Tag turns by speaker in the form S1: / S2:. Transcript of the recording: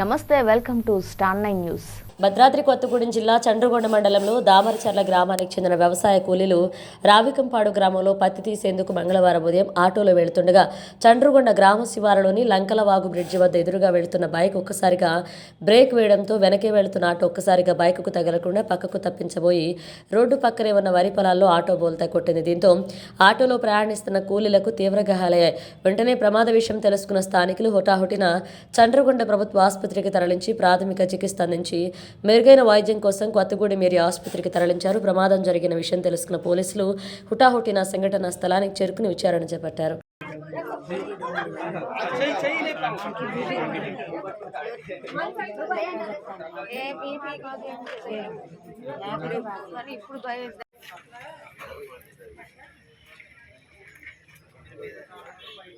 S1: నమస్తే welcome to star nine news.
S2: Bhadradri Kothagudem జిల్లా చండ్రగొండ మండలంలో దామరచర్ల గ్రామానికి చెందిన వ్యవసాయ కూలీలు రావికంపాడు గ్రామంలో పత్తి తీసేందుకు మంగళవారం ఉదయం ఆటోలో వెళుతుండగా చండ్రగొండ గ్రామ శివారులోని లంకలవాగు బ్రిడ్జి వద్ద ఎదురుగా వెళుతున్న బైక్ ఒక్కసారిగా బ్రేక్ వేయడంతో వెనకే వెళుతున్న ఆటో ఒక్కసారిగా బైకుకు తగలకుండా పక్కకు తప్పించబోయి రోడ్డు పక్కనే ఉన్న వరి పొలాల్లో ఆటో బోల్తా కొట్టింది. దీంతో ఆటోలో ప్రయాణిస్తున్న కూలీలకు తీవ్ర గాయాలయ్యాయి వెంటనే ప్రమాద విషయం తెలుసుకున్న స్థానికులు హుటాహుటిన చండ్రగొండ ప్రభుత్వ ఆసుపత్రికి తరలించి ప్రాథమిక చికిత్స అందించి మెరుగైన వైద్యం కోసం కొత్తగూడెం ఏరియా ఆసుపత్రికి తరలించారు. ప్రమాదం జరిగిన విషయం తెలుసుకున్న పోలీసులు హుటాహుటిన సంఘటన స్థలానికి చేరుకుని విచారణ చేపట్టారు.
S3: ఇప్పుడు